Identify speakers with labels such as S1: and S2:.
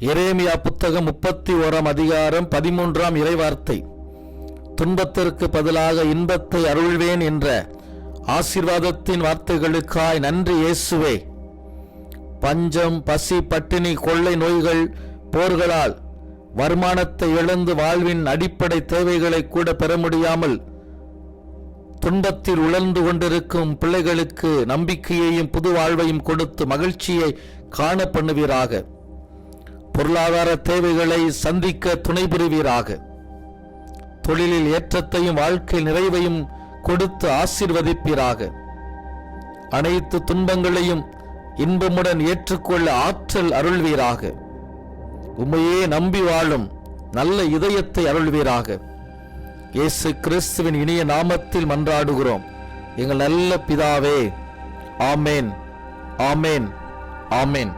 S1: எரேமியா புத்தகம் முப்பத்தி ஓராம் அதிகாரம் பதிமூன்றாம் இறைவார்த்தை. துன்பத்திற்கு பதிலாக இன்பத்தை அருள்வேன் என்ற ஆசீர்வாதத்தின் வார்த்தைகளுக்காய் நன்றி இயேசுவே. பஞ்சம் பசி பட்டினி கொள்ளை நோய்கள் போர்களால் வருமானத்தை இழந்து வாழ்வின் அடிப்படை தேவைகளை கூட பெற முடியாமல் துன்பத்தில் உழந்து கொண்டிருக்கும் பிள்ளைகளுக்கு நம்பிக்கையையும் புது வாழ்வையும் கொடுத்து மகிழ்ச்சியை காண பண்ணுவீராக. பொருளாதார தேவைகளை சந்திக்க துணை புரிவீராக. தொழிலில் ஏற்றத்தையும் வாழ்க்கை நிறைவையும் கொடுத்து ஆசீர்வதிப்பீராக. அனைத்து துன்பங்களையும் இன்பமுடன் ஏற்றுக்கொள்ள ஆற்றல் அருள்வீராக. உம்மையே நம்பி வாழும் நல்ல இதயத்தை அருள்வீராக. இயேசு கிறிஸ்துவின் இனிய நாமத்தில் மன்றாடுகிறோம். எங்கள் நல்ல பிதாவே ஆமேன் ஆமேன் ஆமேன்.